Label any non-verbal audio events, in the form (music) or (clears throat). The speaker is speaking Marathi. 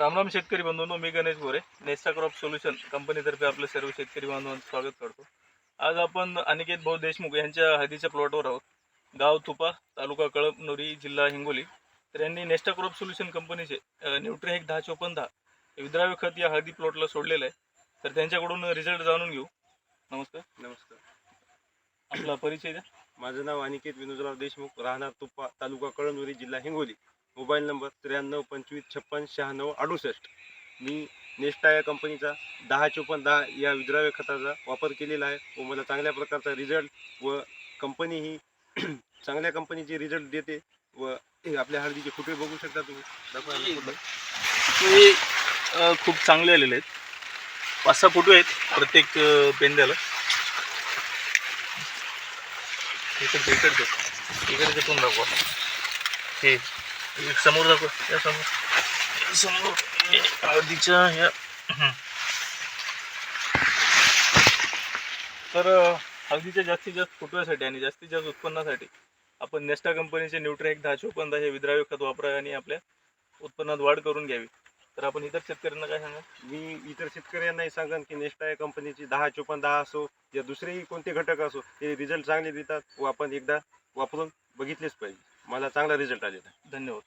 रामराम शेतकरी बंधूंनो मी Ganesh Gore Nesta crop solution कंपनीतर्फे आपलं सर्व शेतकरी बांधवांचं स्वागत करतो. आज आपण अनिकेत भाऊ देशमुख यांच्या हळदीच्या प्लॉटवर आहोत. गाव तुपा तालुका कळमनुरी जिल्हा हिंगोली. तर यांनी नेस्टा क्रॉप सोल्युशन कंपनीचे न्यूट्रिहेक दहा चोपन्न दहा विद्राव्य खत या हळदी प्लॉटला सोडलेलं आहे. तर त्यांच्याकडून रिझल्ट जाणून घेऊ. नमस्कार. नमस्कार. आपला परिचय द्या. माझं नाव अनिकेत विनोदराव देशमुख राहणार तुप्पा तालुका कळमनुरी जिल्हा हिंगोली. मोबाईल नंबर त्र्याण्णव पंचवीस छप्पन शहाण्णव अडुसष्ट. मी नेस्टा या कंपनीचा दहा चोपन्न दहा या विद्राव्य खताचा वापर केलेला आहे व मला चांगल्या प्रकारचा रिझल्ट व कंपनी ही (clears throat) चांगल्या कंपनीचे रिझल्ट देते व आपल्या हळदीचे फुटे बघू शकता तुम्ही. दाखवा अ, खूप चांगले आलेले आहेत. पाच सहा फोटो आहेत प्रत्येक अ, पेंद्याला इकडचे इकडचे इकडचे पण दाखवा. हे. एक समोर दाखव या समोर. समोर आधीच्या हळदीच्या ह्या तर हळदीच्या जास्तीत जास्त फुटव्यासाठी आणि जास्तीत जास्त उत्पन्नासाठी आपण नेस्टा कंपनीचे न्यूट्रेक दहा चोपन्न हे विद्राव्य खत वापरा आणि आपल्या उत्पन्नात वाढ करून घ्यावी. तर आपण इतर शेतकऱ्यांना काय सांगा मी इतर शेतकऱ्यांनाही सांगेन की नेस्टा या कंपनीची दहा चोपन्न दहा असो या दुसरेही कोणते घटक असो ते रिझल्ट चांगले देतात व आपण एकदा वापरून बघितलेच पाहिजे. मला चांगला रिझल्ट आलेला आहे धन्यवाद.